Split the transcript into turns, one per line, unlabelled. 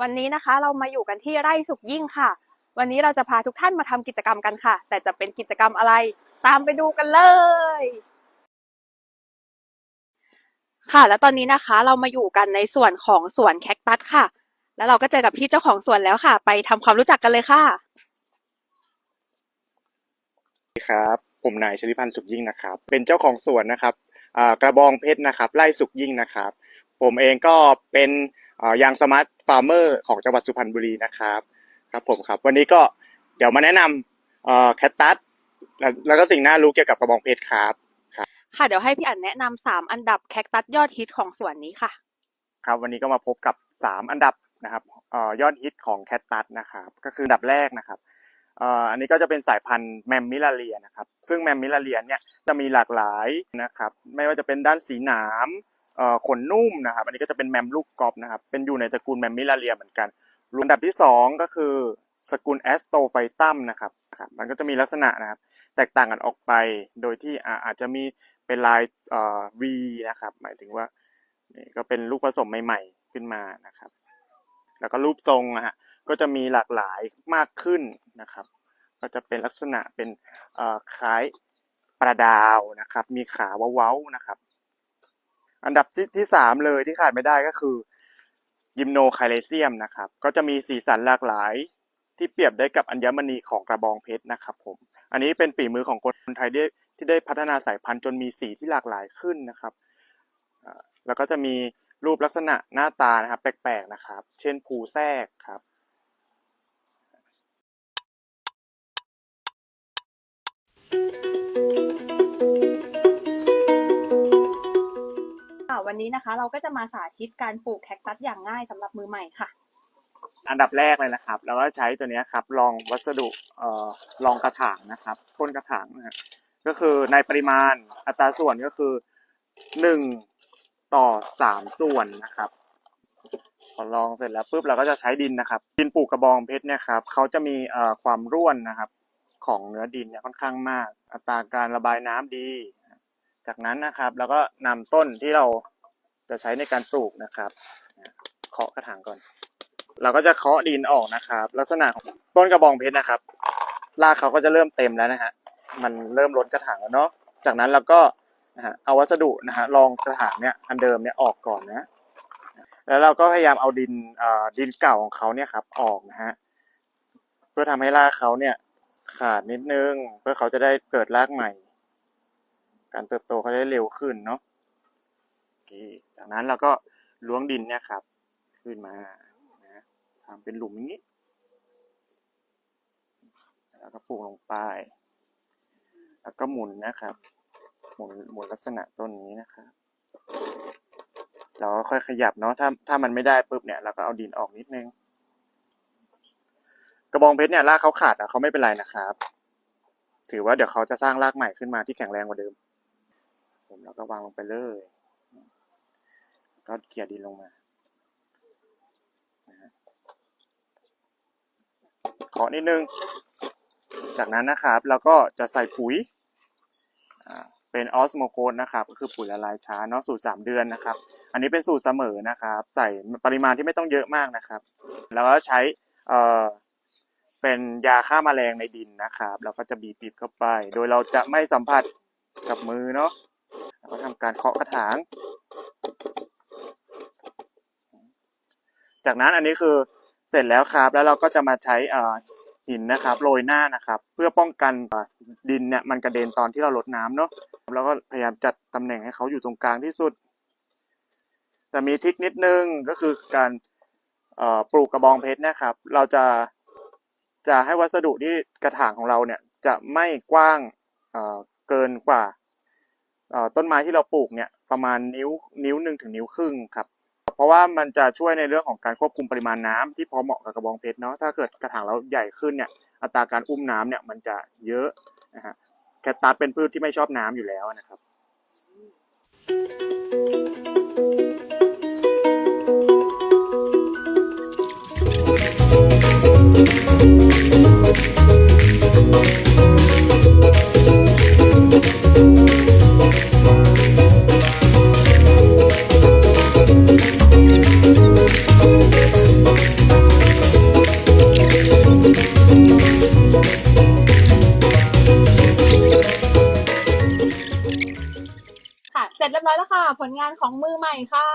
วันนี้นะคะเรามาอยู่กันที่ไร่สุขยิ่งค่ะ วันนี้เราจะพาทุกท่านมาทำกิจกรรมกันค่ะ แต่จะเป็นกิจกรรมอะไร ตามไปดูกันเลย ค่ะ แล้วตอนนี้นะคะเรามาอยู่กันในส่วนของสวนแคคตัสค่ะ แล้วเราก็เจอกับพี่เจ้าของสวนแล้วค่ะ ไปทำความรู้จักกันเลยค่ะ
ครับผมนายชลิพันธ์สุขยิ่งนะครับ เป็นเจ้าของสวนนะครับกระบองเพชรนะครับไร่สุขยิ่งนะครับ ผมเองก็เป็น ยางสมาร์ทฟาร์มเมอร์ของจังหวัดสุพรรณบุรีนะครับครับผมครับ วันนี้ก็เดี๋ยวมาแนะนำอ่าแคตตัสแล้วแล้วก็สิ่งน่ารู้เกี่ยวกับกระบองเพชรครับ
ค่ะเดี๋ยวให้พี่อั๋นแนะนำสามอันดับแคคตัสยอดฮิตของสวนนี้ค่ะ
ครับวันนี้ก็มาพบกับ3อันดับนะครับเอ่อยอดฮิตของแคตตัสนะครับก็คืออันดับแรกนะครับเอ่ออันนี้ก็จะเป็นสายพันธุ์แมมมิลาเรียนะครับซึ่งแมมมิลาเรียเนี่ยจะมีหลากหลายนะครับไม่ว่าจะเป็นด้านสีหนามเอ่อ ขนนุ่มนะครับ อันนี้ก็จะเป็นแมมลูกกอล์ฟนะครับ เป็นอยู่ในตระกูลแมมมิลาเรียเหมือนกันรวมอันดับที่ 2 ก็คือสกุลแอสโตไฟตัมนะครับครับ มันก็จะมีลักษณะนะครับ แตกต่างกันออกไป โดยที่อาจจะมีเป็นลายเอ่อ V นะครับ หมายถึงว่านี่ก็เป็นลูกผสมใหม่ ๆ ขึ้นมานะครับ แล้วก็รูปทรงนะฮะ ก็จะมีหลากหลายมากขึ้นนะครับ ก็จะเป็นลักษณะเป็นเอ่อคล้ายปลาดาวนะครับ มีขาเว้าๆนะครับ อันดับที่ที่สามเลยที่ขาดไม่ได้ก็คือยิมโนไคลเซียมนะครับ ก็จะมีสีสันหลากหลาย ที่เปรียบได้กับอัญมณีของกระบองเพชรนะครับผม อันนี้เป็นฝีมือของคนไทยที่ทได้พัฒนาสายพันธุ์จนมีสีที่หลากหลายขึ้นนะครับ แล้วก็จะมีรูปลักษณะหน้าตานะครับ แปลกๆนะครับ เช่นภูแทรกครับ
ค่ะ วันนี้นะคะ เราก็จะมาสาธิตการปลูกแคคตัสอย่างง่ายสำหรับมือใหม่ค่ะ
อันดับแรกเลยนะครับ เราก็ใช้ตัวนี้ครับรองวัสดุเอ่อรองกระถางนะครับพ่นกระถางนะก็คือในปริมาณอัตราส่วนก็คือหนึ่งต่อสามส่วนนะครับพอลองเสร็จแล้วปุ๊บเราก็จะใช้ดินนะครับ ดินปลูกกระบองเพชรเนี่ยครับเขาจะมีเอ่อความร่วนนะครับ ของเนื้อดินเนี่ยค่อนข้างมาก อัตราการระบายน้ำดี จากนั้นนะครับเราก็นำต้นที่เราจะใช้ในการปลูกนะครับเคาะกระถางก่อน เราก็จะเคาะดินออกนะครับ ลักษณะของต้นกระบองเพชรนะครับรากเขาก็จะเริ่มเต็มแล้วนะฮะมันเริ่มล้นกระถางแล้วเนาะจากนั้นเราก็นะฮะเอาวัสดุนะฮะรองกระถางเนี่ยอันเดิมเนี่ยออกก่อนนะแล้วเราก็พยายามเอาดินดินเก่าของเขาเนี่ยครับออกนะฮะเพื่อทำให้รากเขาเนี่ยขาดนิดนึง เพื่อเขาจะได้เกิดรากใหม่ การเติบโตเขาจะเร็วขึ้นเนาะโอเคจากนั้นเราก็ล้วงดินเนี่ยครับ ขึ้นมานะทำเป็นหลุมอย่างนี้ แล้วก็ปลูกลงไปแล้วก็หมุนนะครับหมุนหมุนลักษณะต้นนี้นะครับเราก็ค่อยขยับเนาะถ้าถ้ามันไม่ได้ปุ๊บเนี่ยเราก็เอาดินออกนิดนึง กระบองเพชรเนี่ยรากเขาขาดอะเขาไม่เป็นไรนะครับ ถือว่าเดี๋ยวเขาจะสร้างรากใหม่ขึ้นมาที่แข็งแรงกว่าเดิม ผมแล้วก็วางลงไปเลยก็เกลี่ยดินลงมาเคาะนิดนึง จากนั้นนะครับเราก็จะใส่ปุ๋ยเป็นออสโมโคสนะครับ ก็คือปุ๋ยละลายช้าเนาะสูตรสามเดือนนะครับ อันนี้เป็นสูตรเสมอนะครับ ใส่ปริมาณที่ไม่ต้องเยอะมากนะครับ แล้วก็ใช้เอ่อเป็นยาฆ่าแมลงในดินนะครับ เราก็จะบีบปิดเข้าไป โดยเราจะไม่สัมผัสกับมือเนาะ แล้วก็ทำการเคาะกระถาง จากนั้นอันนี้คือเสร็จแล้วครับ แล้วเราก็จะมาใช้หินนะครับโรยหน้านะครับ เพื่อป้องกันดินเนี่ยมันกระเด็นตอนที่เราลดน้ำเนาะแล้วก็พยายามจัดตำแหน่งให้เขาอยู่ตรงกลางที่สุด แต่มีทิคนิดนึงก็คือการปลูกกระบองเพชรนะครับ เราจะจะให้วัสดุที่กระถางของเราเนี่ยจะไม่กว้างเเกินกว่า ต้นไม้ที่เราปลูกเนี่ยประมาณนิ้วนิ้วหนึ่งถึงนิ้วครึ่งครับ เพราะว่ามันจะช่วยในเรื่องของการควบคุมปริมาณน้ำที่พอเหมาะกับกระบองเพชรเนาะถ้าเกิดกระถางเราใหญ่ขึ้นเนี่ยอัตราการอุ้มน้ำเนี่ยมันจะเยอะนะฮะแคตตัสเป็นพืชที่ไม่ชอบน้ำอยู่แล้วนะครับ
ผลงานของมือใหม่ค่ะ